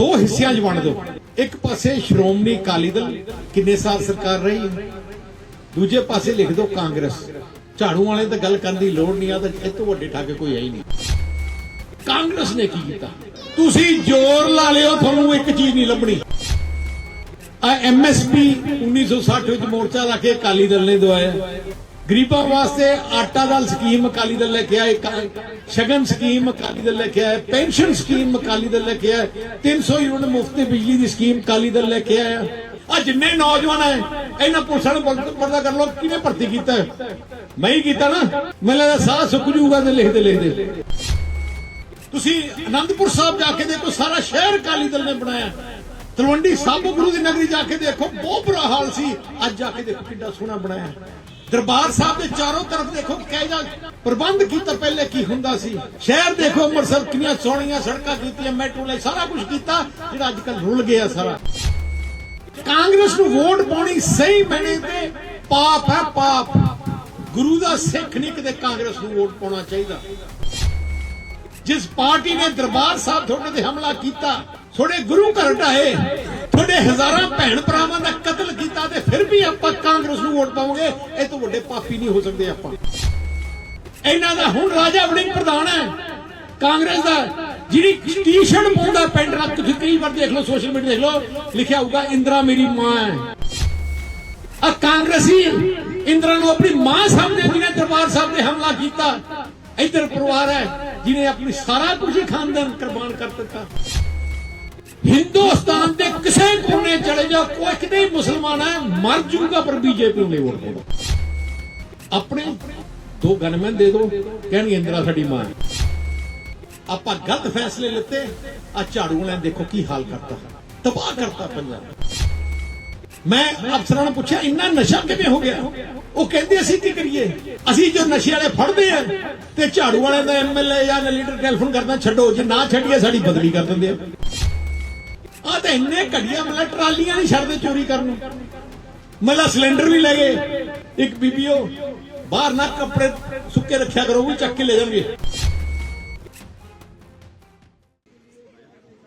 ਦੋ ਹਿੱਸਿਆਂ 'ਚ ਵੰਡ ਦਿਓ। ਇੱਕ ਪਾਸੇ ਸ਼੍ਰੋਮਣੀ ਅਕਾਲੀ ਦਲ, ਕਿੰਨੇ ਸਾਲ ਸਰਕਾਰ ਰਹੀ? ਦੂਜੇ ਪਾਸੇ ਲਿਖ ਦਿਓ ਕਾਂਗਰਸ। ਝਾੜੂ ਵਾਲੇ ਤਾਂ ਗੱਲ ਕਰਨ ਦੀ ਲੋੜ ਨਹੀਂ, ਆ ਤਾਂ ਇਹ ਤੋਂ ਵੱਡੇ ਠਾਕੇ ਕੋਈ ਹੈ ਹੀ ਨਹੀਂ। ਕਾਂਗਰਸ ਨੇ ਕੀ ਕੀਤਾ? ਤੁਸੀਂ ਜ਼ੋਰ ਲਾ ਲਿਓ, ਤੁਹਾਨੂੰ ਇੱਕ ਚੀਜ਼ ਨਹੀਂ ਲੱਭਣੀ। ਆ ਐਮਐਸਪੀ 1960 ਵਿੱਚ ਮੋਰਚਾ ਲਾ ਕੇ ਅਕਾਲੀ ਦਲ ਨੇ ਦਵਾਇਆ। ਗਰੀਬਾਂ ਵਾਸਤੇ ਆਟਾ ਦਾਲ ਸਕੀਮ ਅਕਾਲੀ ਦਲ ਲੈ ਕੇ ਆਏ ਸ਼ਗਨ ਸਕੀਮ ਅਕਾਲੀ ਦਲ ਲੈ ਕੇ ਆਏ, ਪੈਨਸ਼ਨ ਸਕੀਮ ਅਕਾਲੀ ਦਲ ਲੈ ਕੇ ਆਏ 300 ਯੂਨਿਟ ਮੁਫਤ ਬਿਜਲੀ ਦੀ ਸਕੀਮ ਅਕਾਲੀ ਦਲ ਲੈ ਕੇ ਆਇਆ ਆ। ਜਿੰਨੇ ਨੌਜਵਾਨ ਹੈ ਇਹਨਾਂ ਪੁਲਿਸਾਂ ਨੂੰ ਪਰਦਾ ਕਰ ਲੋ ਕਿਹਨੇ ਭਰਤੀ ਕੀਤਾ ਮੈਂ ਹੀ ਕੀਤਾ ਨਾ, ਮੈਨੂੰ ਲੱਗਦਾ ਸਾਹ ਸੁੱਕ ਜੂਗਾ ਤੇ ਲਿਖਦੇ ਲਿਖਦੇ। ਤੁਸੀਂ ਅਨੰਦਪੁਰ ਸਾਹਿਬ ਜਾ ਕੇ ਦੇਖੋ, ਸਾਰਾ ਸ਼ਹਿਰ ਅਕਾਲੀ ਦਲ ਨੇ ਬਣਾਇਆ। ਤਲਵੰਡੀ ਸਾਬੋ ਗੁਰੂ ਦੀ ਨਗਰੀ ਜਾ ਕੇ ਦੇਖੋ, ਬਹੁਤ ਬੁਰਾ ਹਾਲ ਸੀ। ਅੱਜ ਜਾ ਕੇ ਦੇਖੋ ਕਿੰਨਾ ਸੋਹਣਾ ਬਣਾਇਆ। ਦਰਬਾਰ ਸਾਹਿਬ ਦੇ ਚਾਰੋਂ ਤਰਫ ਦੇਖੋ ਕਿਹਦਾ ਪ੍ਰਬੰਧ ਕੀਤਾ, ਪਹਿਲੇ ਕੀ ਹੁੰਦਾ ਸੀ? ਸ਼ਹਿਰ ਦੇਖੋ, ਅੰਮ੍ਰਿਤਸਰ ਕਿੰਨੀਆਂ ਸੋਹਣੀਆਂ ਸੜਕਾਂ ਕੀਤੀਆਂ, ਮੈਟਰੋ ਲਈ ਸਾਰਾ ਕੁਝ ਕੀਤਾ, ਜਿਹੜਾ ਅੱਜ ਕੱਲ ਰੁਲ ਗਿਆ ਸਾਰਾ। ਕਾਂਗਰਸ ਨੂੰ ਵੋਟ ਪਾਉਣੀ ਸਹੀ ਮੈਨੇ ਤੇ ਪਾਪ ਹੈ ਪਾਪ। ਗੁਰੂ ਦਾ ਸਿੱਖ ਨਹੀਂ ਕਿਤੇ ਕਾਂਗਰਸ ਨੂੰ ਵੋਟ ਪਾਉਣਾ ਚਾਹੀਦਾ। ਜਿਸ ਪਾਰਟੀ ਨੇ ਦਰਬਾਰ ਸਾਹਿਬ ਤੁਹਾਡੇ ਤੇ ਹਮਲਾ ਕੀਤਾ, ਤੁਹਾਡੇ ਗੁਰੂ ਘਰ ਢਾਏ ਤੁਹਾਡੇ ਹਜ਼ਾਰਾਂ ਭੈਣ ਭਰਾਵਾਂ ਦਾ ਕਤਲ ਕੀਤਾ ਤੇ ਫਿਰ ਵੀ ਆਪਾਂ ਕਾਂਗਰਸ ਨੂੰ ਵੋਟ ਪਾਵਾਂਗੇ, ਇਹ ਤੋਂ ਵੱਡੇ ਪਾਪੀ ਨਹੀਂ ਹੋ ਸਕਦੇ ਆਪਾਂ। ਇਹਨਾਂ ਦਾ ਹੁਣ ਰਾਜਾ ਵੜਿੰਗ ਪ੍ਰਧਾਨ ਹੈ, ਕਾਂਗਰਸ ਦਾ, ਜਿਹੜੀ ਟੀ-ਸ਼ਰਟ ਪਾਉਂਦਾ ਪੈਂਟ ਰੱਖ ਤੁਸੀਂ ਕਈ ਵਾਰ ਦੇਖ ਲਓ ਸੋਸ਼ਲ ਮੀਡੀਆ ਦੇਖ ਲਓ, ਲਿਖਿਆ ਹੋਊਗਾ, ਇੰਦਰਾ ਮੇਰੀ ਮਾਂ ਹੈ। ਆ ਕਾਂਗਰਸੀ ਇੰਦਰਾ ਨੂੰ ਆਪਣੀ ਮਾਂ ਸਾਹਮਣੇ ਜਿਹਨੇ ਦਰਬਾਰ ਸਾਹਿਬ ਤੇ ਹਮਲਾ ਕੀਤਾ, ਇੱਧਰ ਪਰਿਵਾਰ ਹੈ, ਜਿਹਨੇ ਆਪਣੀ ਸਾਰਾ ਕੁਝ ਖਾਨਦਾਨ ਕੁਰਬਾਨ ਕਰ ਦਿੱਤਾ। ਹਿੰਦੁਸਤਾਨ ਦੇ ਕਿਸੇ ਕੋਨੇ ਚਲੇ ਜਾਓ ਕੋਈ ਕਿਤੇ ਮੁਸਲਮਾਨ ਹੈ, ਮਰ ਜੂਗਾ, ਪਰ ਬੀਜੇਪੀ ਨੂੰ ਨਹੀਂ ਵੋਟ ਪਾਉਣਾ ਆਪਣੇ ਦੋ ਗਨਮੈਨ ਦੇ ਦੋ ਕਹਿਣਗੇ ਇੰਦਰਾ ਸਾਡੀ ਮਾਂ ਆਪਾਂ ਗਲਤ ਫੈਸਲੇ ਲਿੱਤੇ ਆ ਝਾੜੂ ਵਾਲਿਆਂ ਦੇਖੋ ਕੀ ਹਾਲ ਕਰਤਾ। ਤਬਾਹ ਕਰਤਾ ਪੰਜਾਬ। ਮੈਂ ਅਫਸਰਾਂ ਨੂੰ ਪੁੱਛਿਆ, ਇੰਨਾ ਨਸ਼ਾ ਕਿਵੇਂ ਹੋ ਗਿਆ? ਉਹ ਕਹਿੰਦੇ, ਅਸੀਂ ਕੀ ਕਰੀਏ? ਅਸੀਂ ਜੋ ਨਸ਼ੇ ਵਾਲੇ ਫੜਦੇ ਆ, ਤੇ ਝਾੜੂ ਵਾਲਿਆਂ ਦਾ ਐਮਐਲਏ ਜਾਂ ਲੀਡਰ ਟੈਲੀਫੋਨ ਕਰਦਾ, ਛੱਡੋ, ਜੇ ਨਾ ਛੱਡੀਏ, ਸਾਡੀ ਬਦਲੀ ਕਰ ਦਿੰਦੇ ਆ। ਤਾਂ ਇੰਨੇ ਘੜੀਆਂ ਮਤਲਬ ਟਰਾਲੀਆਂ ਨਹੀਂ ਛੱਡਦੇ ਚੋਰੀ ਕਰਨ ਨੂੰ। ਮਤਲਬ ਸਿਲੰਡਰ ਵੀ ਲੈ ਗਏ। ਇੱਕ ਬੀਬੀਓ ਬਾਹਰ ਨਾ ਕੱਪੜੇ ਸੁੱਕੇ ਰੱਖਿਆ ਕਰੋ, ਉਹ ਵੀ ਚੱਕ ਕੇ ਲੈ ਜਾਣਗੇ।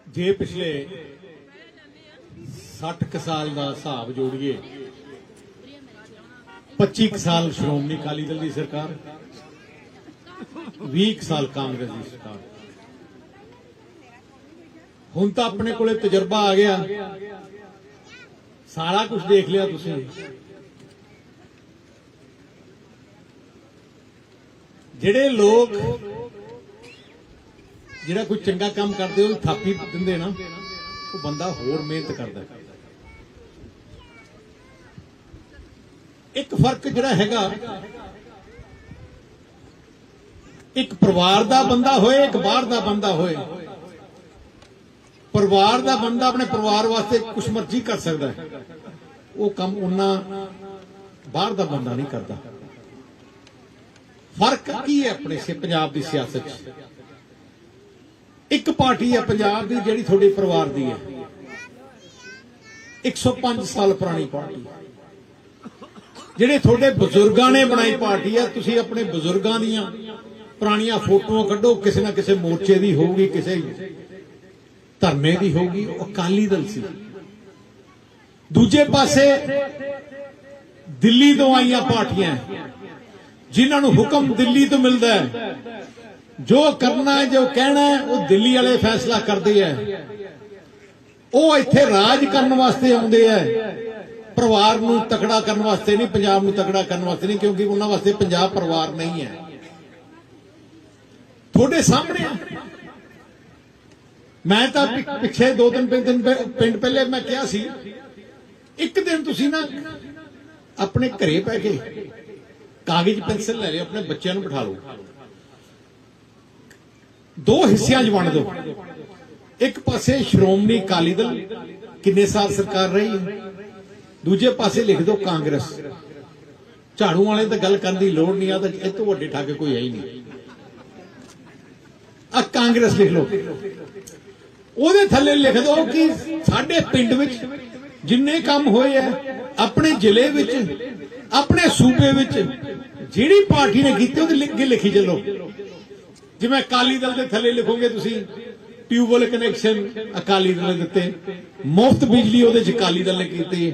ਜੇ ਪਿਛਲੇ 60 ਕੁ ਸਾਲ ਦਾ ਹਿਸਾਬ ਜੋੜੀਏ 25 ਕੁ ਸਾਲ ਸ਼੍ਰੋਮਣੀ ਅਕਾਲੀ ਦਲ ਦੀ ਸਰਕਾਰ 20 ਕੁ ਸਾਲ ਕਾਂਗਰਸ ਦੀ ਸਰਕਾਰ। ਹੁਣ ਤਾਂ ਆਪਣੇ ਕੋਲੇ ਤਜਰਬਾ ਆ ਗਿਆ। ਸਾਰਾ ਕੁਝ ਦੇਖ ਲਿਆ ਤੁਸੀਂ। ਜਿਹੜੇ ਲੋਕ ਜਿਹੜਾ ਕੋਈ ਚੰਗਾ ਕੰਮ ਕਰਦੇ ਉਹ ਥਾਪੀ ਦਿੰਦੇ ਨਾ, ਉਹ ਬੰਦਾ ਹੋਰ ਮਿਹਨਤ ਕਰਦਾ। ਇੱਕ ਫ਼ਰਕ ਜਿਹੜਾ ਹੈਗਾ, ਇੱਕ ਪਰਿਵਾਰ ਦਾ ਬੰਦਾ ਹੋਏ, ਇੱਕ ਬਾਹਰ ਦਾ ਬੰਦਾ ਹੋਏ। ਪਰਿਵਾਰ ਦਾ ਬੰਦਾ ਆਪਣੇ ਪਰਿਵਾਰ ਵਾਸਤੇ ਕੁਝ ਮਰਜ਼ੀ ਕਰ ਸਕਦਾ ਹੈ। ਉਹ ਕੰਮ ਉਹਨਾਂ ਬਾਹਰ ਦਾ ਬੰਦਾ ਨਹੀਂ ਕਰਦਾ। ਫ਼ਰਕ ਕੀ ਹੈ ਆਪਣੇ ਸੇ ਪੰਜਾਬ ਦੀ ਸਿਆਸਤ 'ਚ? ਇੱਕ ਪਾਰਟੀ ਹੈ ਪੰਜਾਬ ਦੀ ਜਿਹੜੀ ਤੁਹਾਡੇ ਪਰਿਵਾਰ ਦੀ ਹੈ। 105 ਸਾਲ ਪੁਰਾਣੀ ਪਾਰਟੀ। ਜਿਹੜੇ ਤੁਹਾਡੇ ਬਜ਼ੁਰਗਾਂ ਨੇ ਬਣਾਈ ਪਾਰਟੀ ਹੈ, ਤੁਸੀਂ ਆਪਣੇ ਬਜ਼ੁਰਗਾਂ ਦੀਆਂ ਪੁਰਾਣੀਆਂ ਫੋਟੋਆਂ ਕੱਢੋ, ਕਿਸੇ ਨਾ ਕਿਸੇ ਮੋਰਚੇ ਦੀ ਹੋਊਗੀ, ਕਿਸੇ ਧਰਮੇ ਦੀ ਹੋਊਗੀ, ਉਹ ਅਕਾਲੀ ਦਲ ਸੀ। ਦੂਜੇ ਪਾਸੇ ਦਿੱਲੀ ਤੋਂ ਆਈਆਂ ਪਾਰਟੀਆਂ, ਜਿਨ੍ਹਾਂ ਨੂੰ ਹੁਕਮ ਦਿੱਲੀ ਤੋਂ ਮਿਲਦਾ ਹੈ। ਜੋ ਕਰਨਾ ਹੈ, ਜੋ ਕਹਿਣਾ ਹੈ, ਉਹ ਦਿੱਲੀ ਵਾਲੇ ਫੈਸਲਾ ਕਰਦੇ ਹੈ। ਉਹ ਇੱਥੇ ਰਾਜ ਕਰਨ ਵਾਸਤੇ ਆਉਂਦੇ ਹੈ। ਪਰਿਵਾਰ ਨੂੰ ਤਕੜਾ ਕਰਨ ਵਾਸਤੇ ਨਹੀਂ, ਪੰਜਾਬ ਨੂੰ ਤਕੜਾ ਕਰਨ ਵਾਸਤੇ ਨਹੀਂ, ਕਿਉਂਕਿ ਉਹਨਾਂ ਵਾਸਤੇ ਪੰਜਾਬ ਪਰਿਵਾਰ ਨਹੀਂ ਹੈ। ਤੁਹਾਡੇ ਸਾਹਮਣੇ ਮੈਂ ਤਾਂ ਪਿ- ਪਿੱਛੇ ਦੋ ਤਿੰਨ ਪਿੰਡ ਦਿਨ ਪਿੰਡ ਪਹਿਲੇ ਮੈਂ ਕਿਹਾ ਸੀ ਇੱਕ ਦਿਨ ਤੁਸੀਂ ਨਾ ਆਪਣੇ ਘਰੇ ਬਹਿ ਕੇ ਕਾਗਜ਼ ਪੈਨਸਲ ਲੈ ਲਿਓ ਆਪਣੇ ਬੱਚਿਆਂ ਨੂੰ ਬਿਠਾ ਲਓ। ਦੋ ਹਿੱਸਿਆਂ 'ਚ ਵੰਡ ਦਿਓ। ਇੱਕ ਪਾਸੇ ਸ਼੍ਰੋਮਣੀ ਅਕਾਲੀ ਦਲ ਕਿੰਨੇ ਸਾਲ ਸਰਕਾਰ ਰਹੀ? ਦੂਜੇ ਪਾਸੇ ਲਿਖ ਦਿਓ ਕਾਂਗਰਸ। ਝਾੜੂ ਵਾਲੇ ਤਾਂ ਗੱਲ ਕਰਨ ਦੀ ਲੋੜ ਨਹੀਂ ਆ ਤਾਂ ਇਹ ਤੋਂ ਵੱਡੇ ਠੱਗ ਕੋਈ ਹੈ ਹੀ ਨਹੀਂ। ਆ ਕਾਂਗਰਸ ਲਿਖ ਲਓ। ਉਹਦੇ ਥੱਲੇ ਲਿਖ ਦਿਓ ਕਿ ਸਾਡੇ ਪਿੰਡ ਵਿੱਚ ਜਿੰਨੇ ਕੰਮ ਹੋਏ ਆ, ਆਪਣੇ ਜ਼ਿਲ੍ਹੇ ਵਿੱਚ, ਆਪਣੇ ਸੂਬੇ ਵਿੱਚ, ਜਿਹੜੀ ਪਾਰਟੀ ਨੇ ਕੀਤੇ ਉਹਦੇ ਲਿਖ ਲਿਖੀ ਚੱਲੋ। ਜਿਵੇਂ ਅਕਾਲੀ ਦਲ ਦੇ ਥੱਲੇ ਲਿਖੋਗੇ ਤੁਸੀਂ, ਟਿਊਬਵੈਲ ਕਨੈਕਸ਼ਨ ਅਕਾਲੀ ਦਲ ਨੇ ਦਿੱਤੇ, ਮੁਫਤ ਬਿਜਲੀ ਉਹਦੇ ਚ ਅਕਾਲੀ ਦਲ ਨੇ ਕੀਤੀ,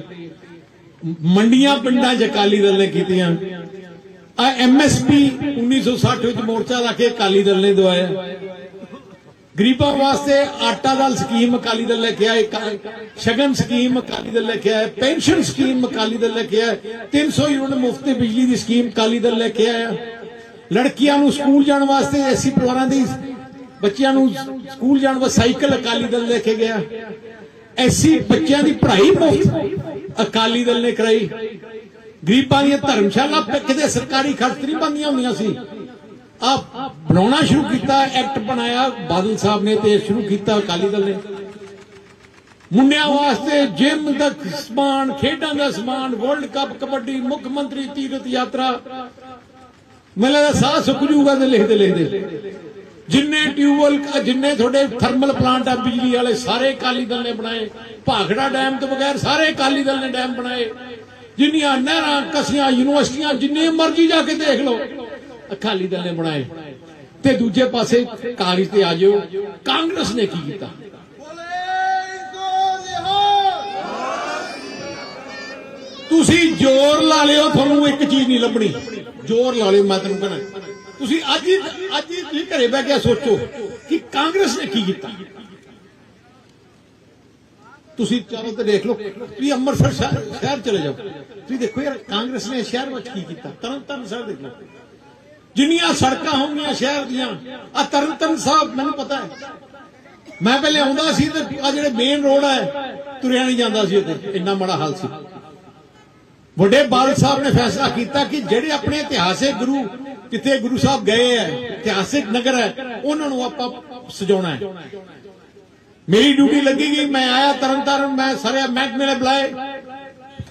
ਮੰਡੀਆਂ ਪਿੰਡਾਂ ਚ ਅਕਾਲੀ ਦਲ ਨੇ ਕੀਤੀਆਂ। ਆ ਐਮਐਸਪੀ 1960 ਵਿੱਚ ਮੋਰਚਾ ਲਾ ਕੇ ਅਕਾਲੀ ਦਲ ਨੇ ਦਵਾਇਆ। ਗਰੀਬਾਂ ਵਾਸਤੇ ਆਟਾ ਦਾਲ ਸਕੀਮ ਅਕਾਲੀ ਦਲ ਲੈ ਕੇ ਆਏ ਸ਼ਗਨ ਸਕੀਮ ਅਕਾਲੀ ਦਲ ਲੈ ਕੇ ਆਇਆ ਪੈਨਸ਼ਨ ਸਕੀਮ ਅਕਾਲੀ ਦਲ ਲੈ ਕੇ ਆਇਆ 300 ਯੂਨਿਟ ਮੁਫਤ ਬਿਜਲੀ ਦੀ ਸਕੀਮ ਅਕਾਲੀ ਦਲ ਲੈ ਕੇ ਆਇਆ ਲੜਕੀਆਂ ਨੂੰ ਸਕੂਲ ਜਾਣ ਵਾਸਤੇ ਐਸੀ ਪਰਿਵਾਰਾਂ ਦੀ, ਬੱਚਿਆਂ ਨੂੰ ਸਕੂਲ ਜਾਣ ਵਾਸਤੇ ਸਾਈਕਲ ਅਕਾਲੀ ਦਲ ਲੈ ਕੇ ਗਿਆ। ਐਸੀ ਬੱਚਿਆਂ ਦੀ ਪੜ੍ਹਾਈ ਮੁਫਤ ਅਕਾਲੀ ਦਲ ਨੇ ਕਰਾਈ। ਗਰੀਬਾਂ ਦੀਆਂ ਧਰਮਸ਼ਾਲਾ ਕਿਤੇ ਸਰਕਾਰੀ ਖਰਚ ਨਹੀਂ ਬੰਦੀਆਂ ਹੁੰਦੀਆਂ ਸੀ। ਆ ਬਣਾਉਣਾ ਸ਼ੁਰੂ ਕੀਤਾ, ਐਕਟ ਬਣਾਇਆ, ਬਾਦਲ ਸਾਹਿਬ ਨੇ ਤੇ ਸ਼ੁਰੂ ਕੀਤਾ, ਅਕਾਲੀ ਦਲ ਨੇ। ਮੁੰਡਿਆਂ ਵਾਸਤੇ ਜਿਮ ਦਾ ਸਮਾਨ, ਖੇਡਾਂ ਦਾ ਸਮਾਨ, ਵਰਲਡ ਕੱਪ, ਕਬੱਡੀ, ਮੁੱਖ ਮੰਤਰੀ ਤੀਰਥ ਯਾਤਰਾ। ਮੈਨੂੰ ਦਾ ਸਾਹ ਸੁੱਕ ਜੂਗਾ ਤੇ ਲਿਖਦੇ ਲਿਖਦੇ ਜਿੰਨੇ ਟਿਊਬਵੈਲ, ਜਿੰਨੇ ਤੁਹਾਡੇ ਥਰਮਲ ਪਲਾਂਟ ਆ, ਬਿਜਲੀ ਵਾਲੇ, ਸਾਰੇ ਅਕਾਲੀ ਦਲ ਨੇ ਬਣਾਏ। ਭਾਖੜਾ ਡੈਮ ਤੋਂ ਬਗੈਰ ਸਾਰੇ ਅਕਾਲੀ ਦਲ ਨੇ ਡੈਮ ਬਣਾਏ। ਜਿੰਨੀਆਂ ਨਹਿਰਾਂ, ਕਸੀਆਂ, ਯੂਨੀਵਰਸਿਟੀਆਂ, ਜਿੰਨੇ ਮਰਜ਼ੀ ਜਾ ਕੇ ਦੇਖ ਲਓ। ਅਕਾਲੀ ਦਲ ਨੇ ਬਣਾਏ। ਤੇ ਦੂਜੇ ਪਾਸੇ ਕਾਗਜ਼ ਤੇ ਆ ਜਾਓ। ਕਾਂਗਰਸ ਨੇ ਕੀ ਕੀਤਾ? ਤੁਸੀਂ ਜ਼ੋਰ ਲਾ ਲਿਓ, ਤੁਹਾਨੂੰ ਇੱਕ ਚੀਜ਼ ਨਹੀਂ ਲੱਭਣੀ। ਜ਼ੋਰ ਲਾ ਲਿਓ, ਮੈਂ ਤੈਨੂੰ ਕਹਿੰਦਾ ਤੁਸੀਂ ਅੱਜ ਹੀ ਅੱਜ ਹੀ ਤੁਸੀਂ ਘਰੇ ਬਹਿ ਕੇ ਸੋਚੋ ਕਿ ਕਾਂਗਰਸ ਨੇ ਕੀ ਕੀਤਾ। ਤੁਸੀਂ ਚਾਹੋ ਤੇ ਦੇਖ ਲਓ, ਤੁਸੀਂ ਅੰਮ੍ਰਿਤਸਰ ਸ਼ਹਿਰ ਸ਼ਹਿਰ ਚਲੇ ਜਾਓ। ਤੁਸੀਂ ਦੇਖੋ ਯਾਰ, ਕਾਂਗਰਸ ਨੇ ਸ਼ਹਿਰ ਵਿੱਚ ਕੀ ਕੀਤਾ? ਤਰਨ ਤਾਰਨ ਸ਼ਹਿਰ ਦੇਖ ਲਓ। ਜਿੰਨੀਆਂ ਸੜਕਾਂ ਹੋਣਗੀਆਂ ਸ਼ਹਿਰ ਦੀਆਂ ਆ ਤਰਨ ਤਾਰਨ ਸਾਹਿਬ ਮੈਨੂੰ ਪਤਾ ਹੈ। ਮੈਂ ਪਹਿਲੇ ਆਉਂਦਾ ਸੀ ਤੇ ਆ ਜਿਹੜੇ ਮੇਨ ਰੋਡ ਹੈ ਤੁਰਿਆ ਨਹੀਂ ਜਾਂਦਾ ਸੀ ਉੱਥੇ, ਇੰਨਾ ਮਾੜਾ ਹਾਲ ਸੀ। ਵੱਡੇ ਬਾਦਲ ਸਾਹਿਬ ਨੇ ਫੈਸਲਾ ਕੀਤਾ ਕਿ ਜਿਹੜੇ ਆਪਣੇ ਇਤਿਹਾਸਿਕ ਗੁਰੂ ਜਿੱਥੇ ਗੁਰੂ ਸਾਹਿਬ ਗਏ ਹੈ, ਇਤਿਹਾਸਿਕ ਨਗਰ ਹੈ, ਉਹਨਾਂ ਨੂੰ ਆਪਾਂ ਸਜਾਉਣਾ ਹੈ। ਮੇਰੀ ਡਿਊਟੀ ਲੱਗੀ ਗਈ, ਮੈਂ ਆਇਆ ਤਰਨਤਾਰਨ ਮੈਂ ਸਾਰੇ ਮਹਿਕਮੇ ਨੇ ਬੁਲਾਏ।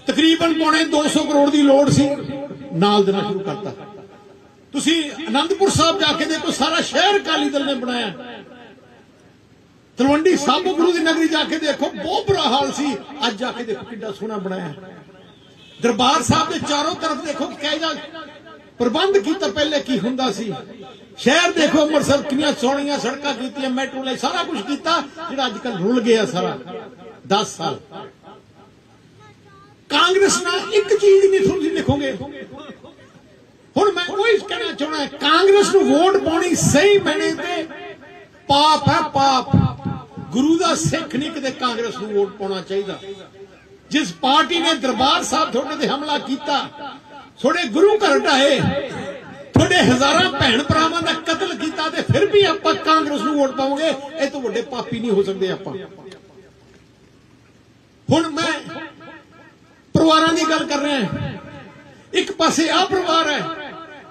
ਤਕਰੀਬਨ ਪੌਣੇ 200 ਕਰੋੜ ਦੀ ਲੋੜ ਸੀ, ਨਾਲ ਦੇਣਾ ਸ਼ੁਰੂ ਕਰਤਾ। ਤੁਸੀਂ ਅਨੰਦਪੁਰ ਸਾਹਿਬ ਜਾ ਕੇ ਦੇਖੋ, ਸਾਰਾ ਸ਼ਹਿਰ ਅਕਾਲੀ ਦਲ ਨੇ ਬਣਾਇਆ। ਤਲਵੰਡੀ ਸਾਬੋ ਗੁਰੂ ਦੀ ਨਗਰੀ ਜਾ ਕੇ ਦੇਖੋ, ਬਹੁਤ ਬੁਰਾ ਹਾਲ ਸੀ। ਅੱਜ ਜਾ ਕੇ ਦੇਖੋ ਕਿੰਨਾ ਸੋਹਣਾ ਬਣਾਇਆ। ਦਰਬਾਰ ਸਾਹਿਬ ਦੇ ਚਾਰੋਂ ਤਰਫ ਦੇਖੋ ਕਿਹੋ ਜਿਹਾ ਪ੍ਰਬੰਧ ਕੀਤਾ, ਪਹਿਲੇ ਕੀ ਹੁੰਦਾ ਸੀ। ਸ਼ਹਿਰ ਦੇਖੋ, ਅੰਮ੍ਰਿਤਸਰ ਕਿੰਨੀਆਂ ਸੋਹਣੀਆਂ ਸੜਕਾਂ ਕੀਤੀਆਂ, ਮੈਟਰੋ ਲਈ ਸਾਰਾ ਕੁਝ ਕੀਤਾ, ਜਿਹੜਾ ਅੱਜ ਕੱਲ ਰੁਲ ਗਿਆ ਸਾਰਾ। 10 ਸਾਲ। ਕਾਂਗਰਸ ਨਾਲ ਇੱਕ ਚੀਜ਼ ਨਹੀਂ ਤੁਸੀਂ ਲਿਖੋਗੇ ਹੁਣ ਮੈਂ ਕੋਈ ਕਹਿਣਾ ਚਾਹੁੰਦਾ ਕਾਂਗਰਸ ਨੂੰ ਵੋਟ ਪਾਉਣੀ ਸਹੀ ਮੈਨੇ ਤੇ ਪਾਪ ਹੈ ਪਾਪ। ਗੁਰੂ ਦਾ ਸਿੱਖ ਨਹੀਂ ਕਿਤੇ ਕਾਂਗਰਸ ਨੂੰ ਵੋਟ ਪਾਉਣਾ ਚਾਹੀਦਾ। ਜਿਸ ਪਾਰਟੀ ਨੇ ਦਰਬਾਰ ਸਾਹਿਬ ਤੁਹਾਡੇ ਤੇ ਹਮਲਾ ਕੀਤਾ, ਤੁਹਾਡੇ ਗੁਰੂ ਘਰ ਢਾਏ ਤੁਹਾਡੇ ਹਜ਼ਾਰਾਂ ਭੈਣ ਭਰਾਵਾਂ ਦਾ ਕਤਲ ਕੀਤਾ ਤੇ ਫਿਰ ਵੀ ਆਪਾਂ ਕਾਂਗਰਸ ਨੂੰ ਵੋਟ ਪਾਵਾਂਗੇ, ਇਹ ਤੋਂ ਵੱਡੇ ਪਾਪੀ ਨਹੀਂ ਹੋ ਸਕਦੇ ਆਪਾਂ। ਹੁਣ ਮੈਂ ਪਰਿਵਾਰਾਂ ਦੀ ਗੱਲ ਕਰ ਰਿਹਾ ਇੱਕ ਪਾਸੇ ਆ ਪਰਿਵਾਰ ਹੈ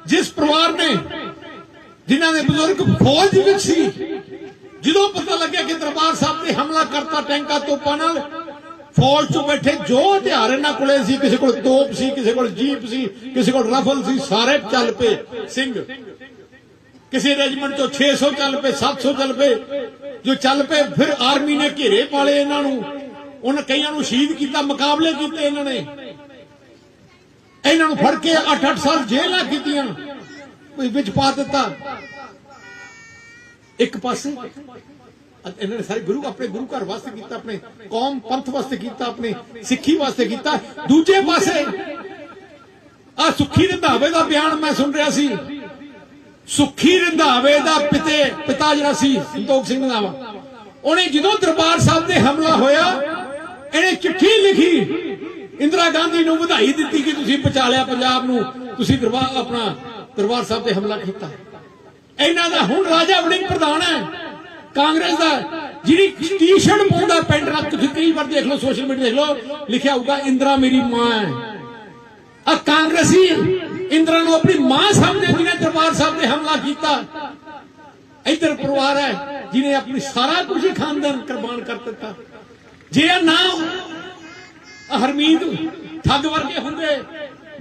ਜਿਸ ਪਰਿਵਾਰ ਨੇ, ਜਿਨ੍ਹਾਂ ਦੇ ਬਜ਼ੁਰਗ ਫੌਜ ਵਿੱਚ ਸੀ, ਜਦੋਂ ਪਤਾ ਲੱਗਿਆ ਕਿ ਦਰਬਾਰ ਸਾਹਿਬ ਤੇ ਹਮਲਾ ਕਰਤਾ ਟੈਂਕਾਂ ਤੋਪਾਂ ਨਾਲ, ਫੌਜ 'ਚ ਬੈਠੇ ਜੋ ਹਥਿਆਰ ਇਹਨਾਂ ਕੋਲੇ ਸੀ, ਕਿਸੇ ਕੋਲ ਤੋਪ ਸੀ, ਕਿਸੇ ਕੋਲ ਜੀਪ ਸੀ, ਕਿਸੇ ਕੋਲ ਰਫਲ ਸੀ, ਸਾਰੇ ਚੱਲ ਪਏ ਸਿੰਘ। ਕਿਸੇ ਰੈਜੀਮੈਂਟ ਤੋਂ 600 ਚੱਲ ਪਏ 700 ਚੱਲ ਪਏ, ਜੋ ਚੱਲ ਪਏ, ਫਿਰ ਆਰਮੀ ਨੇ ਘੇਰੇ ਪਾਲੇ ਇਹਨਾਂ ਨੂੰ। ਉਹਨਾਂ ਕਈਆਂ ਨੂੰ ਸ਼ਹੀਦ ਕੀਤਾ, ਮੁਕਾਬਲੇ ਕੀਤੇ ਇਹਨਾਂ ਨੇ। ਇਹਨਾਂ ਨੂੰ ਫੜ ਕੇ 8-8 ਸਾਲ ਜੇਲ੍ਹਾਂ ਕੀਤੀਆਂ ਕੋਈ ਵਿੱਚ ਪਾ ਦਿੱਤਾ। ਇੱਕ ਪਾਸੇ ਇਹਨਾਂ ਨੇ ਸਾਰੇ ਗੁਰੂ, ਆਪਣੇ ਗੁਰੂ ਘਰ ਵਾਸਤੇ ਕੀਤਾ, ਆਪਣੇ ਕੌਮ ਪੰਥ ਵਾਸਤੇ ਕੀਤਾ, ਆਪਣੇ ਸਿੱਖੀ ਵਾਸਤੇ ਕੀਤਾ। ਦੂਜੇ ਪਾਸੇ ਆ ਸੁੱਖੀ ਰੰਧਾਵੇ ਦਾ ਬਿਆਨ ਮੈਂ ਸੁਣ ਰਿਹਾ ਸੀ। ਸੁੱਖੀ ਰੰਧਾਵੇ ਦਾ ਪਿਤੇ, ਪਿਤਾ ਜਿਹੜਾ ਸੀ, ਸੰਤੋਖ ਸਿੰਘ ਰੰਧਾਵਾ ਉਹਨੇ ਜਦੋਂ ਦਰਬਾਰ ਸਾਹਿਬ ਤੇ ਹਮਲਾ ਹੋਇਆ, ਇਹਨੇ ਚਿੱਠੀ ਲਿਖੀ। ਇੰਦਰਾ ਗਾਂਧੀ ਨੂੰ ਵਧਾਈ ਦਿੱਤੀ ਕਿ ਤੁਸੀਂ ਬਚਾ ਪੰਜਾਬ ਨੂੰ, ਤੁਸੀਂ ਦਰਬਾਰ ਆਪਣਾ ਦਰਬਾਰ ਸਾਹਿਬ ਤੇ ਹਮਲਾ ਕੀਤਾ। ਇਹਨਾਂ ਦਾ ਹੁਣ ਰਾਜਾ ਵੜਿੰਗ ਪ੍ਰਧਾਨ ਹੈ। ਕਾਂਗਰਸ ਦਾ ਜਿਹੜੀ ਟੀ-ਸ਼ਰਟ ਪਾਉਂਦਾ ਪੈਂਟ ਨਾਲ ਤੁਸੀਂ ਕਈ ਵਾਰ ਦੇਖ ਲਓ, ਸੋਸ਼ਲ ਮੀਡੀਆ ਦੇਖ ਲਓ, ਲਿਖਿਆ ਹੋਊਗਾ, ਇੰਦਰਾ ਮੇਰੀ ਮਾਂ ਹੈ। ਆ ਕਾਂਗਰਸੀ ਇੰਦਰਾ ਨੂੰ ਆਪਣੀ ਮਾਂ ਸਮਝਦੇ, ਜਿਹਨੇ ਦਰਬਾਰ ਸਾਹਿਬ ਤੇ ਹਮਲਾ ਕੀਤਾ। ਇਧਰ ਪਰਿਵਾਰ ਹੈ, ਜਿਹਨੇ ਆਪਣੀ ਸਾਰਾ ਕੁਝ ਖਾਨਦਾਨ ਕੁਰਬਾਨ ਕਰ ਦਿੱਤਾ। ਜੇ ਇਹ ਨਾ ਹਰਮੀਤ, ਠੱਗ ਵਰਗੇ ਹੁੰਦੇ।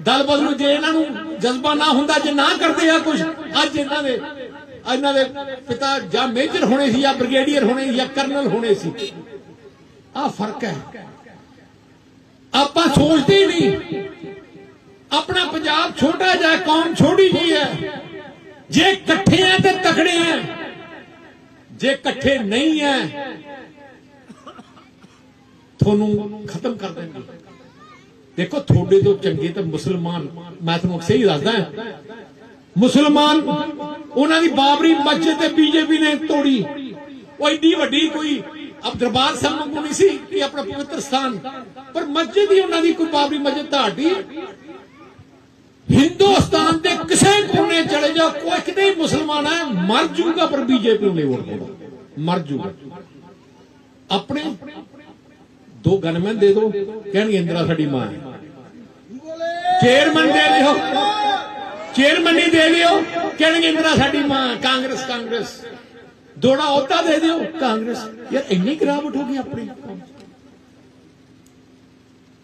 ਦਲ ਬਦਲੂ ਜੇ ਇਹਨਾਂ ਨੂੰ ਜਜ਼ਬਾ ਨਾ ਹੁੰਦਾ, ਜੇ ਨਾ ਕਰਦੇ ਆ ਕੁਝ ਅੱਜ ਇਹਨਾਂ ਦੇ ਇਹਨਾਂ ਦੇ ਪਿਤਾ ਜਾਂ ਮੇਜਰ ਹੋਣੇ ਸੀ ਜਾਂ ਬ੍ਰਿਗੇਡੀਅਰ ਹੋਣੇ ਸੀ ਜਾਂ ਕਰਨਲ ਹੋਣੇ ਸੀ। ਆ ਫ਼ਰਕ ਹੈ। ਆਪਾਂ ਸੋਚਦੇ ਹੀ ਨਹੀਂ। ਆਪਣਾ ਪੰਜਾਬ ਛੋਟਾ ਜਿਹਾ, ਕੌਮ ਛੋਟੀ ਜੀ ਹੈ। ਜੇ ਇਕੱਠੇ ਆ ਤੇ ਤਕੜੇ ਆ। ਜੇ ਇਕੱਠੇ ਨਹੀਂ ਹੈ ਤੁਹਾਨੂੰ ਖਤਮ ਕਰ ਦੇਣਗੇ। ਦੇਖੋ, ਤੁਹਾਡੇ ਤੋਂ ਚੰਗੇ ਤਾਂ ਮੁਸਲਮਾਨ, ਮੈਂ ਤੁਹਾਨੂੰ ਸਹੀ ਦੱਸਦਾ ਮੁਸਲਮਾਨ, ਉਹਨਾਂ ਦੀ ਬਾਬਰੀ ਮਸਜਿਦ ਤੇ ਬੀਜੇਪੀ ਨੇ ਤੋੜੀ। ਉਹ ਏਡੀ ਵੱਡੀ ਕੋਈ ਅਬ ਦਰਬਾਰ ਸਾਹਿਬ ਨੂੰ ਨਹੀਂ ਸੀ ਕਿ ਆਪਣਾ ਪਵਿੱਤਰ ਸਥਾਨ। ਪਰ ਮਸਜਿਦ ਹੀ ਉਹਨਾਂ ਦੀ ਕੋਈ ਬਾਬਰੀ ਮਸਜਿਦ ਢਾਟੀ ਹਿੰਦੁਸਤਾਨ ਦੇ ਕਿਸੇ ਕੋਨੇ ਚਲੇ ਜਾਓ, ਕੋਈ ਕਿਤੇ ਮੁਸਲਮਾਨ ਹੈ, ਮਰ ਜੂਗਾ, ਪਰ ਬੀਜੇਪੀ ਨੂੰ ਨਹੀਂ ਵੋਟ ਦੇਣਾ ਮਰ ਜੂਗਾ। ਆਪਣੇ ਦੋ ਗਨਮੈਨ ਦੇ ਦਿਓ ਕਹਿਣਗੇ ਇੰਦਰਾ ਸਾਡੀ ਮਾਂ ਹੈ। ਚੇਅਰਮੈਨ ਦੇ ਦਿਓ। ਚੇਅਰਮੈਨ ਹੀ ਦੇ ਦਿਓ, ਕਹਿਣਗੇ ਇੰਦਰਾ ਸਾਡੀ ਮਾਂ ਕਾਂਗਰਸ ਕਾਂਗਰਸ। ਦੋੜਾ ਅਹੁਦਾ ਦੇ ਦਿਓ, ਕਾਂਗਰਸ। ਯਾਰ ਇੰਨੀ ਗਿਰਾਵਟ ਹੋ ਗਈ ਆਪਣੀ।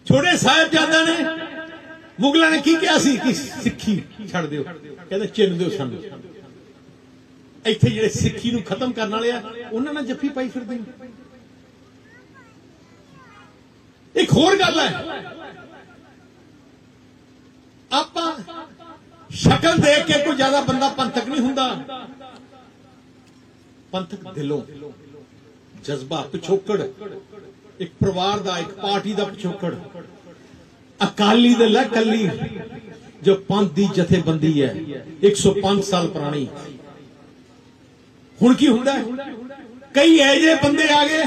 ਛੋਟੇ ਸਾਹਿਬਜ਼ਾਦਿਆਂ ਨੇ ਮੁਗਲਾਂ ਨੇ ਕੀ ਕਿਹਾ ਸੀ? ਕਿ ਸਿੱਖੀ ਛੱਡ ਦਿਓ। ਕਹਿੰਦੇ ਚਿੰਨ ਦਿਓ ਸਾਨੂੰ। ਇੱਥੇ ਜਿਹੜੇ ਸਿੱਖੀ ਨੂੰ ਖਤਮ ਕਰਨ ਵਾਲੇ ਆ, ਉਹਨਾਂ ਨਾਲ ਜੱਫੀ ਪਾਈ ਫਿਰਦੇ ਨੇ। ਇੱਕ ਹੋਰ ਗੱਲ ਹੈ। ਆਪਾਂ ਸ਼ਕਲ ਦੇਖ ਕੇ ਕੋਈ ਜ਼ਿਆਦਾ ਬੰਦਾ ਪੰਥਕ ਨਹੀਂ ਹੁੰਦਾ। ਪੰਥਕ ਦਿਲੋਂ ਜਜ਼ਬਾ ਪਿਛੋਕੜ, ਇੱਕ ਪਰਿਵਾਰ ਦਾ, ਇੱਕ ਪਾਰਟੀ ਦਾ ਪਿਛੋਕੜ। ਅਕਾਲੀ ਦਲ ਹੈ ਕੱਲੀ, ਜੋ ਪੰਥ ਦੀ ਜਥੇਬੰਦੀ ਹੈ 105 ਸਾਲ ਪੁਰਾਣੀ। ਹੁਣ ਕੀ ਹੁੰਦਾ? ਹੈ? ਕਈ ਐਜੇ ਬੰਦੇ ਆ ਗਏ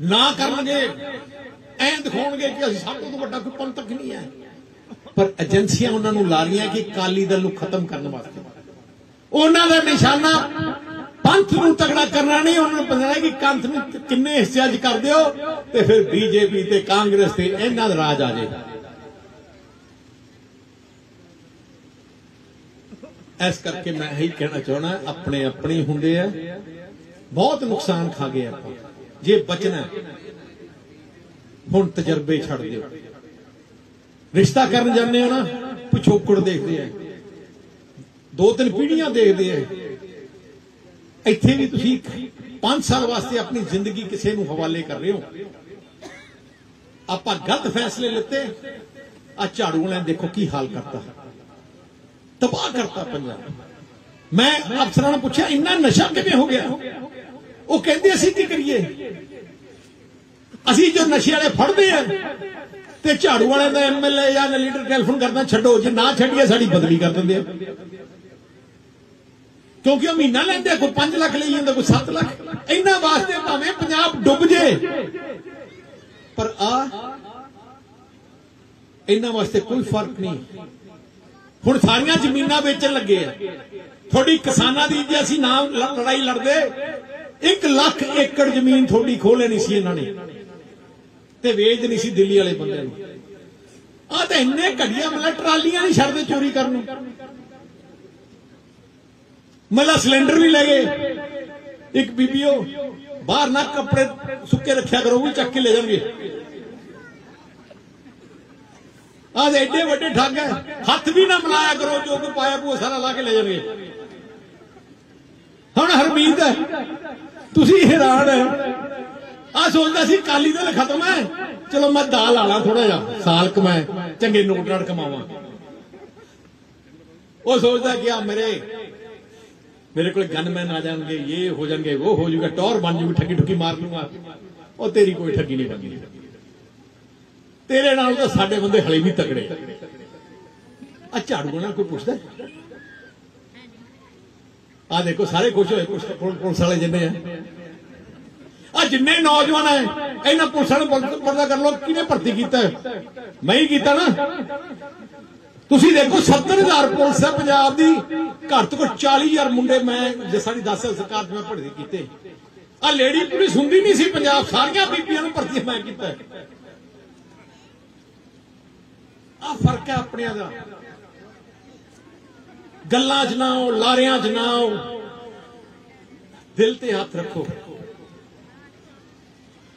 ਨਾ ਕਰਨਗੇ। ਐਂ ਦਿਖਾਉਣਗੇ ਕਿ ਅਸੀਂ ਸਭ ਤੋਂ ਵੱਡਾ ਕੋਈ ਪੰਥਕ ਨਹੀਂ ਹੈ। ਪਰ ਏਜੰਸੀਆਂ ਉਹਨਾਂ ਨੂੰ ਲਾ ਰਹੀਆਂ ਕਿ ਅਕਾਲੀ ਦਲ ਨੂੰ ਖਤਮ ਕਰਨ ਵਾਸਤੇ। ਉਹਨਾਂ ਦਾ ਨਿਸ਼ਾਨਾ, ਪੰਥ ਨੂੰ ਤਗੜਾ ਕਰਨਾ ਨਹੀਂ, ਉਹਨਾਂ ਨੂੰ ਪਤਾ ਹੈ ਕਿ ਕੰਥ ਨੂੰ ਕਿੰਨੇ ਹਿੱਸਿਆਂ 'ਚ ਕਰ ਦਿਓ ਤੇ ਫਿਰ ਬੀਜੇਪੀ ਤੇ ਕਾਂਗਰਸ ਤੇ ਇਹਨਾਂ ਦਾ ਰਾਜ ਆ ਜਾਏਗਾ। ਇਸ ਕਰਕੇ ਮੈਂ ਇਹੀ ਕਹਿਣਾ ਚਾਹਣਾ ਆਪਣੇ ਆਪਣੇ ਹੁੰਦੇ ਆ, ਬਹੁਤ ਨੁਕਸਾਨ ਖਾ ਗਏ ਆਪਾਂ। ਜੇ ਬਚਣਾ ਹੁਣ ਤਜਰਬੇ ਛੱਡ ਦਿਓ। ਰਿਸ਼ਤਾ ਕਰਨ ਜਾਂਦੇ ਹੋ ਨਾ, ਪਿਛੋਕੜ ਦੇਖਦੇ ਆ। ਦੋ ਤਿੰਨ ਪੀੜ੍ਹੀਆਂ ਦੇਖਦੇ ਆ। ਇੱਥੇ ਵੀ ਤੁਸੀਂ 5 ਸਾਲ ਵਾਸਤੇ ਆਪਣੀ ਜ਼ਿੰਦਗੀ ਕਿਸੇ ਨੂੰ ਹਵਾਲੇ ਕਰ ਰਹੇ ਹੋ। ਆਪਾਂ ਗਲਤ ਫੈਸਲੇ ਲਿੱਤੇ, ਆ ਝਾੜੂ ਵਾਲਿਆਂ ਦੇਖੋ ਕੀ ਹਾਲ ਕਰਤਾ। ਤਬਾਹ ਕਰਤਾ ਪੰਜਾਬ। ਮੈਂ ਅਫਸਰਾਂ ਨੂੰ ਪੁੱਛਿਆ, ਇੰਨਾ ਨਸ਼ਾ ਕਿਵੇਂ ਹੋ ਗਿਆ? ਉਹ ਕਹਿੰਦੇ ਅਸੀਂ ਕੀ ਕਰੀਏ? ਅਸੀਂ ਜੋ ਨਸ਼ੇ ਵਾਲੇ ਫੜਦੇ ਆ ਤੇ ਝਾੜੂ ਵਾਲਿਆਂ ਦਾ ਐਮਐਲਏ ਜਾਂ ਲੀਡਰ ਟੈਲੀਫੋਨ ਕਰਦਾ ਛੱਡੋ ਜੇ ਨਾ ਛੱਡੀਏ ਸਾਡੀ ਬਦਲੀ ਕਰ ਦਿੰਦੇ ਆ। ਕਿਉਂਕਿ ਉਹ ਮਹੀਨਾ ਲੈਂਦੇ ਆ, ਕੋਈ 5 ਲੱਖ ਲਈ ਜਾਂਦਾ ਕੋਈ 7 ਲੱਖ। ਇਹਨਾਂ ਵਾਸਤੇ ਭਾਵੇਂ ਪੰਜਾਬ ਡੁੱਬ ਜੇ ਪਰ ਆ ਇਹਨਾਂ ਵਾਸਤੇ ਕੋਈ ਫ਼ਰਕ ਨਹੀਂ। ਹੁਣ ਸਾਰੀਆਂ ਜ਼ਮੀਨਾਂ ਵੇਚਣ ਲੱਗੇ ਆ। ਤੁਹਾਡੀ ਕਿਸਾਨਾਂ ਦੀ ਜੇ ਅਸੀਂ ਨਾਮ ਲੜਾਈ ਲੜਦੇ 1 ਲੱਖ ਏਕੜ ਜ਼ਮੀਨ ਤੁਹਾਡੀ ਖੋਹ ਲੈਣੀ ਸੀ ਇਹਨਾਂ ਨੇ। ਤੇ ਵੇਚ ਨਹੀਂ ਸੀ ਦਿੱਲੀ ਵਾਲੇ ਬੰਦੇ ਨੂੰ। ਆ ਤਾਂ ਇੰਨੇ ਘੜੀਆਂ ਮਤਲਬ ਟਰਾਲੀਆਂ ਨਹੀਂ ਛੱਡਦੇ ਚੋਰੀ ਕਰਨ ਨੂੰ। ਮਤਲਬ ਸਿਲੰਡਰ ਵੀ ਲੈ ਗਏ। ਇੱਕ ਬੀਬੀਓ, ਬਾਹਰ ਨਾ ਕੱਪੜੇ ਸੁੱਕੇ ਰੱਖਿਆ ਕਰੋ, ਉਹ ਚੱਕ ਕੇ ਲੈ ਜਾਣਗੇ। ਆਹ ਦੇ ਐਡੇ ਵੱਡੇ ਠੱਗ ਹੈ ਹੱਥ ਵੀ ਨਾ ਮਿਲਾਇਆ ਕਰੋ, ਜੋ ਕੋ ਪਾਇਆ ਉਹ ਸਾਰਾ ਲਾ ਕੇ ਲੈ ਜਾਣਗੇ। ਹੁਣ ਹਰਮੀਤ, ਤੁਸੀਂ ਹੈਰਾਨ ਹੈ। ਆ ਸੋਚਦਾ ਸੀ ਕਾਲੀ ਦਲ ਖਤਮ ਹੈ। ਚਲੋ ਮੈਂ ਦਾਲ ਆਲਾ ਥੋੜਾ ਜਿਹਾ। ਸਾਲ ਕਮਾਏ ਚੰਗੇ ਨੋਟ ਨਾਟ ਕਮਾਵਾਂ। ਉਹ ਸੋਚਦਾ ਕਿ ਆ ਮੇਰੇ ਮੇਰੇ ਕੋਲ ਗਨਮੈਨ ਆ ਜਾਣਗੇ, ਇਹ ਹੋ ਜਾਣਗੇ, ਉਹ ਹੋ ਜਾਊਗਾ, ਟੌਰ ਬਣ ਜਾਊਗੀ, ਠੱਗੀ ਠੁੱਗੀ ਮਾਰ ਲੂੰਗਾ ਉਹ ਤੇਰੀ ਕੋਈ ਠੱਗੀ ਨਹੀਂ ਬਣਦੀ ਤੇਰੇ ਨਾਲ ਤਾਂ ਸਾਡੇ ਬੰਦੇ ਹਲੇ ਵੀ ਤਕੜੇ। ਆ ਝਾੜੂ ਨਾਲ ਕੋਈ ਪੁੱਛਦਾ? ਆ ਦੇਖੋ, ਸਾਰੇ ਖੁਸ਼ ਹੋਏ ਪੁਲਿਸ ਪੁਲਿਸ ਵਾਲੇ ਜਿੰਨੇ ਆ। ਆ ਜਿੰਨੇ ਨੌਜਵਾਨ ਹੈ ਇਹਨਾਂ ਪੁਲਿਸਾਂ ਨੂੰ ਪਤਾ ਕਰ ਲੋ ਕਿਹਨੇ ਭਰਤੀ ਕੀਤਾ? ਮੈਂ ਹੀ ਕੀਤਾ ਨਾ। ਤੁਸੀਂ ਦੇਖੋ 70000 ਪੁਲਿਸ ਹੈ ਪੰਜਾਬ ਦੀ। ਘਰ ਤੋਂ ਘੱਟ 40000 ਮੁੰਡੇ ਮੈਂ, ਜੇ ਸਾਡੀ 10 ਸਾਲ ਸਰਕਾਰ ਮੈਂ ਭਰਤੀ ਕੀਤੇ। ਆ ਲੇਡੀ ਪੁਲਿਸ ਹੁੰਦੀ ਨਹੀਂ ਸੀ ਪੰਜਾਬ, ਸਾਰੀਆਂ ਬੀਬੀਆਂ ਨੂੰ ਭਰਤੀ ਮੈਂ ਕੀਤਾ। ਆ ਫ਼ਰਕ ਹੈ ਆਪਣਿਆਂ ਦਾ। ਗੱਲਾਂ 'ਚ ਨਾ ਲਾਰਿਆਂ 'ਚ ਨਾ ਦਿਲ ਤੇ ਹੱਥ ਰੱਖੋ।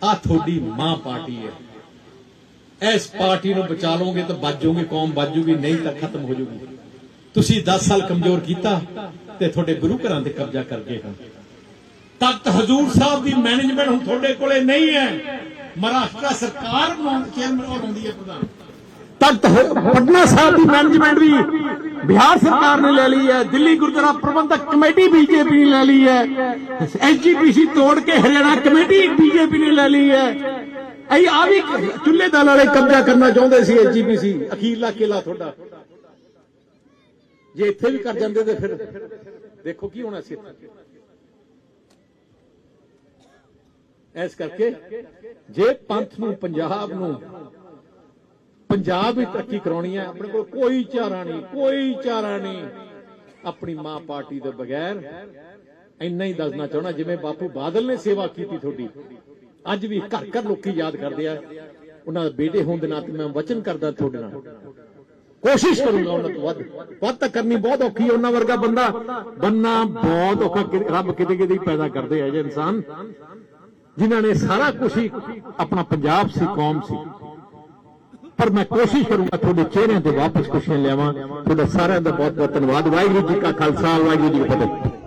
ਆ ਤੁਹਾਡੀ ਮਾਂ ਪਾਰਟੀ ਹੈ। ਇਸ ਪਾਰਟੀ ਨੂੰ ਬਚਾ ਲਓਗੇ ਤਾਂ ਬਚ ਜਾਓਗੇ, ਕੌਮ ਬਚ ਜੂਗੀ, ਨਹੀਂ ਤਾਂ ਖਤਮ ਹੋ ਜੂਗੀ। ਤੁਸੀਂ 10 ਸਾਲ ਕਮਜ਼ੋਰ ਕੀਤਾ ਤੇ ਤੁਹਾਡੇ ਗੁਰੂ ਘਰਾਂ ਤੇ ਕਬਜ਼ਾ ਕਰ ਗਏ ਹਨ ਤਖਤ ਹਜ਼ੂਰ ਸਾਹਿਬ ਦੀ ਮੈਨੇਜਮੈਂਟ ਹੁਣ ਤੁਹਾਡੇ ਕੋਲੇ ਨਹੀਂ ਹੈ। ਮਹਾਰਾਸ਼ਟਰ ਸਰਕਾਰ ਬਣਾਉਣ ਚੇਅਰਮੈਨ ਬਣਾਉਂਦੀ ਹੈ ਪ੍ਰਧਾਨ। ਤਖਤ ਪਟਨਾ ਸਾਹਿਬ ਦੀ ਮੈਨੇਜਮੈਂਟ ਵੀ ਬਿਹਾਰ ਸਰਕਾਰ ਨੇ ਲੈ ਲਈ ਹੈ, ਦਿੱਲੀ ਗੁਰਦੁਆਰਾ ਪ੍ਰਬੰਧਕ ਕਮੇਟੀ ਬੀਜੇਪੀ ਨੇ ਲੈ ਲਈ ਹੈ, ਐਸਜੀਪੀਸੀ ਤੋੜ ਕੇ ਹਰਿਆਣਾ ਕਮੇਟੀ ਬੀਜੇਪੀ ਨੇ ਲੈ ਲਈ ਹੈ। ਅਈ ਆ ਵੀ ਚੁੱਲ੍ਹੇ ਦਲ ਵਾਲੇ ਕਬਜ਼ਾ ਕਰਨਾ ਚਾਹੁੰਦੇ ਸੀ ਐਸਜੀਪੀਸੀ ਅਖੀਰਲਾ ਕਿਲਾ ਤੁਹਾਡਾ। ਜੇ ਇੱਥੇ ਵੀ ਕਰ ਜਾਂਦੇ ਤੇ ਫਿਰ ਦੇਖੋ ਕੀ ਹੋਣਾ ਸੀ ਇਸ ਕਰਕੇ ਜੇ ਪੰਥ ਨੂੰ, ਪੰਜਾਬ ਨੂੰ ਪੰਜਾਬ ਵਿੱਚ ਤਰੱਕੀ ਕਰਾਉਣੀ ਹੈ, ਆਪਣੇ ਕੋਲ ਕੋਈ ਚਾਰਾ ਨਹੀਂ, ਕੋਈ ਚਾਰਾ ਨਹੀਂ। ਆਪਣੀ ਮਾਂ ਪਾਰਟੀ ਦੇ ਬਗੈਰ ਇੰਨਾ ਹੀ ਦੱਸਣਾ ਚਾਹਣਾ ਜਿਵੇਂ ਬਾਪੂ ਬਾਦਲ ਨੇ ਸੇਵਾ ਕੀਤੀ ਤੁਹਾਡੀ। ਅੱਜ ਵੀ ਘਰ ਘਰ ਲੋਕੀ ਯਾਦ ਕਰਦੇ ਆ, ਉਹਨਾਂ ਦੇ ਬੇਟੇ ਹੋਣ ਦੇ ਨਾਤੇ ਮੈਂ ਵਚਨ ਕਰਦਾ ਤੁਹਾਡੇ ਨਾਲ। ਕੋਸ਼ਿਸ਼ ਕਰੂੰਗਾ ਉਹਨਾਂ ਤੋਂ ਵੱਧ। ਵੱਧ ਤਾਂ ਕਰਨੀ ਬਹੁਤ ਔਖੀ ਹੈ, ਉਹਨਾਂ ਵਰਗਾ ਬੰਦਾ ਬੰਨਾ ਬਹੁਤ ਔਖਾ ਰੱਬ ਕਿਤੇ ਕਿਤੇ ਹੀ ਪੈਦਾ ਕਰਦੇ ਆ ਜੇ ਇਨਸਾਨ। ਜਿਨ੍ਹਾਂ ਨੇ ਸਾਰਾ ਕੁਝ ਹੀ ਆਪਣਾ ਪੰਜਾਬ ਸੀ, ਕੌਮ ਸੀ। ਪਰ ਮੈਂ ਕੋਸ਼ਿਸ਼ ਕਰੂੰਗਾ ਤੁਹਾਡੇ ਚਿਹਰਿਆਂ ਤੇ ਵਾਪਸ ਖੁਸ਼ੀਆਂ ਲਿਆਵਾਂ। ਤੁਹਾਡਾ ਸਾਰਿਆਂ ਦਾ ਬਹੁਤ ਬਹੁਤ ਧੰਨਵਾਦ। ਵਾਹਿਗੁਰੂ ਜੀ ਕਾ ਖਾਲਸਾ, ਵਾਹਿਗੁਰੂ ਜੀ ਕੀ ਫਤਿਹ।